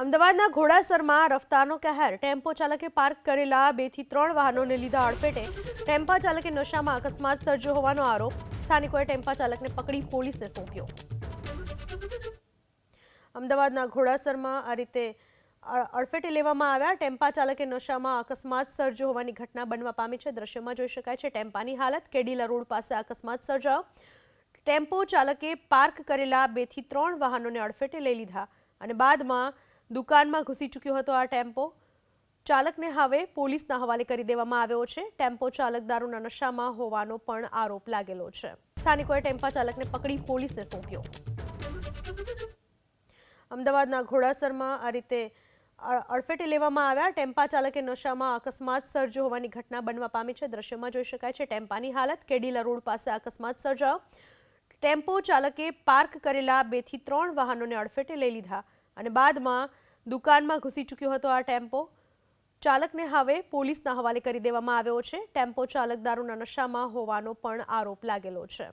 અમદાવાદના ઘોડાસરમાં રફતારનો કહેર. ટેમ્પો ચાલકે પાર્ક કરેલા બેથી ત્રણ વાહનોને લીધા અડફેટે ટેમ્પા ચાલકે નશામાં અકસ્માત સર્જ્યો હોવાનો આરોપ. સ્થાનિકોએ ટેમ્પા ચાલકને પકડી પોલીસને સોંપ્યો. અમદાવાદના ઘોડાસરમાં આ રીતે અડફેટે લેવામાં આવ્યા. ટેમ્પા ચાલકે નશામાં અકસ્માત સર્જ્યો હોવાની ઘટના બનવા પામી છે. દ્રશ્યમાં જોઈ શકાય છે, ટેમ્પાની હાલત કેડીલા રોડ પાસે અકસ્માત સર્જાયો. ટેમ્પો ચાલકે પાર્ક કરેલા બેથી ત્રણ વાહનોને અડફેટે લઈ લીધા અને બાદમાં દુકાનમાં ઘૂસી ચૂક્યો હતો આ ટેમ્પો. ચાલકને હવે પોલીસના હવાલે કરી દેવામાં આવ્યો છે. ટેમ્પો ચાલક દારૂના નશામાં હોવાનો પણ આરોપ લાગેલો છે. સ્થાનિકોએ ટેમ્પા ચાલકને પકડી પોલીસને સોંપ્યો. અમદાવાદના ઘોડાસરમાં આ રીતે અડફેટે લેવામાં આવ્યા. ટેમ્પા ચાલકે નશામાં અકસ્માત સર્જો હોવાની ઘટના બનવા પામી છે. દ્રશ્યમાં જોઈ શકાય છે, ટેમ્પાની હાલત કેડીલા રોડ પાસે અકસ્માત સર્જાયો. ટેમ્પો ચાલકે પાર્ક કરેલા બેથી ત્રણ વાહનોને અડફેટે લઈ લીધા. અને બાદમાં દુકાનમાં ઘૂસી ચૂક્યો હતો આ ટેમ્પો. ચાલકને હવે પોલીસના હવાલે કરી દેવામાં આવ્યો છે. ટેમ્પો ચાલક દારૂના નશામાં હોવાનો પણ આરોપ લાગેલો છે.